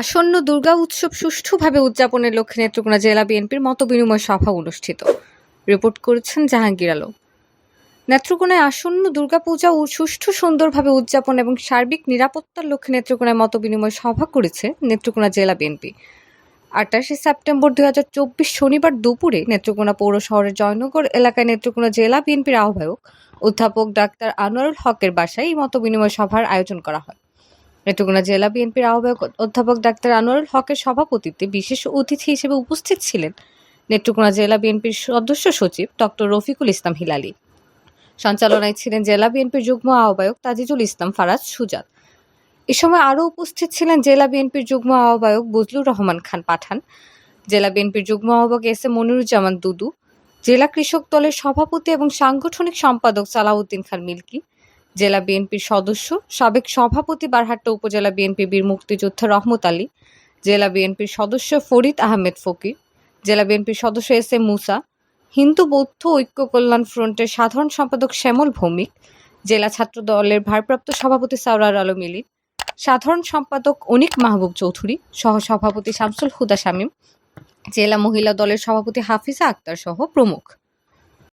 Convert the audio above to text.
আসন্ন দুর্গা উৎসব সুষ্ঠুভাবে উদযাপনের লক্ষ্যে নেত্রকোনা জেলা বিএনপির মতবিনিময় সভা অনুষ্ঠিত। রিপোর্ট করেছেন জাহাঙ্গীর আলম। নেত্রকোনায় আসন্ন দুর্গাপূজা ও সুষ্ঠু সুন্দরভাবে উদযাপন এবং সার্বিক নিরাপত্তার লক্ষ্যে নেত্রকোনায় মতবিনিময় সভা করেছে নেত্রকোনা জেলা বিএনপি। আটাশে সেপ্টেম্বর দুই হাজার চব্বিশ শনিবার দুপুরে নেত্রকোনা পৌর শহরের জয়নগর এলাকায় নেত্রকোনা জেলা বিএনপির আহ্বায়ক অধ্যাপক ডাক্তার আনোয়ারুল হকের বাসায় এই মতবিনিময় সভার আয়োজন করা হয়। নেত্রকোনা জেলা বিএনপির আহ্বায়ক অধ্যাপক ডাক্তার আনোয়ারুল হকের সভাপতিত্বে বিশেষ অতিথি হিসেবে উপস্থিত ছিলেন নেত্রকোনা জেলা বিএনপির সদস্য সচিব ডক্টর রফিকুল ইসলাম হিলালি। সঞ্চালনায় ছিলেন জেলা বিএনপির যুগ্ম আহ্বায়ক তাজিজুল ইসলাম ফারাজ সুজাত। এ সময় আরও উপস্থিত ছিলেন জেলা বিএনপির যুগ্ম আহ্বায়ক বজলুর রহমান খান পাঠান, জেলা বিএনপির যুগ্ম আহ্বায়ক এস এ মনিরুজ্জামান দুদু, জেলা কৃষক দলের সভাপতি এবং সাংগঠনিক সম্পাদক সালাউদ্দিন খান মিল্কি জেলা বিএনপির সদস্য, সাবেক সভাপতি বারহাট্টা উপজেলা বিএনপি বীর মুক্তিযোদ্ধা রহমত আলী, জেলা বিএনপির সদস্য ফরিদ আহমেদ ফকির, জেলা বিএনপির সদস্য এস এম মুসা, হিন্দু বৌদ্ধ ঐক্য কল্যাণ ফ্রন্টের সাধারণ সম্পাদক শ্যামল ভৌমিক, জেলা ছাত্র দলের ভারপ্রাপ্ত সভাপতি সাউরার আলম ইলি সাধারণ সম্পাদক অনিক মাহবুব চৌধুরী সহ সভাপতি শামসুল হুদা শামীম, জেলা মহিলা দলের সভাপতি হাফিজা আক্তার সহ প্রমুখ।